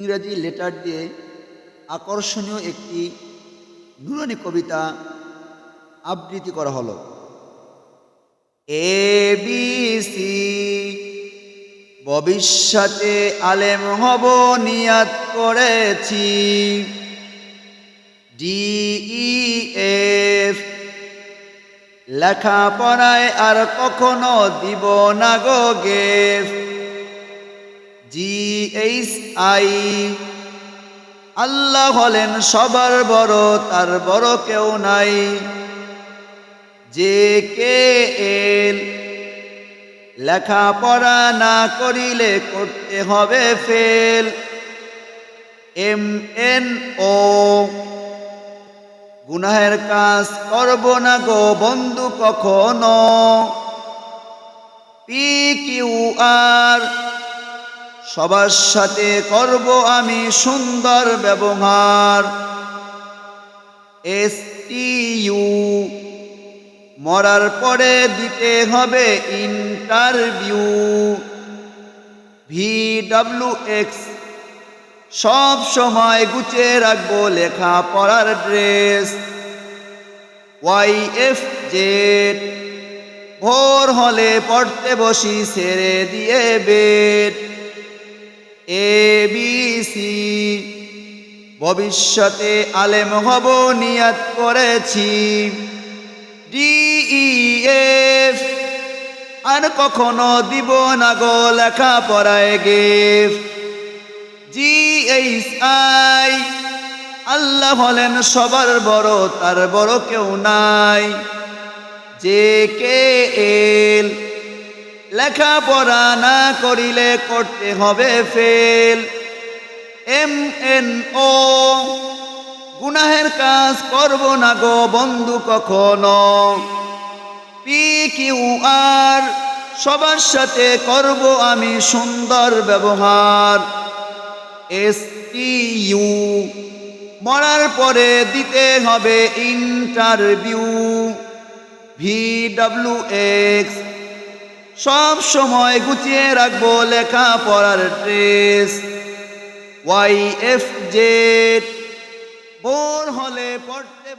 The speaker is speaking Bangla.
ইংরাজি লেটার দিয়ে আকর্ষণীয় একটি নুরানি কবিতা আবৃত্তি করা হলো। এ বি সি, ভবিষ্যতে আলেম হব, নিয়াত করেছি। ডি ই এফ, লেখাপড়ায় আর কখনো দিব না গো গেফ। জি এইচ আই আল্লাহ হলেন সবার বড়, তার বড় কেউ নাই। যে কে এল? লেখাপড়া না করিলে করতে হবে ফেল। M N O. গুনাহের কাজ করব না গো বন্ধু কখনো। পি কিউ আর সবার সাথে করব আমি সুন্দর ব্যবহার। এস ইউ মরার পরে দিতে হবে ইন্টারভিউ। ভি ডাব্লিউ এক্স সব সময় গুছিয়ে রাখব লেখা পড়ার ড্রেস। Y F Z. ভোর হলে পড়তে বসি ছেড়ে দিয়ে বেড। এ বি সি ভবিষ্যতে আলেম হব, নিয়াত করেছি। ডি ই এফ আর কখনো দিব না গো লেখা পড়ায় জি এইচ আই আল্লাহ হলেন সবার বড়, তার বড় কেউ নাই। জে কে এল লেখাপড়া না করিলে করতে হবে ফেল। এম এন ও, গুনাহের কাজ করব না গো বন্ধু কখনো। পি কিউ আর, সবার সাথে করব আমি সুন্দর ব্যবহার। এস ইউ, মরার পরে দিতে হবে ইন্টারভিউ। ভি ডাব্লিউ এক্স সব সময় গুছিয়ে রাখব লেখা পড়ার dress. Y F Z bore হলে পড়তে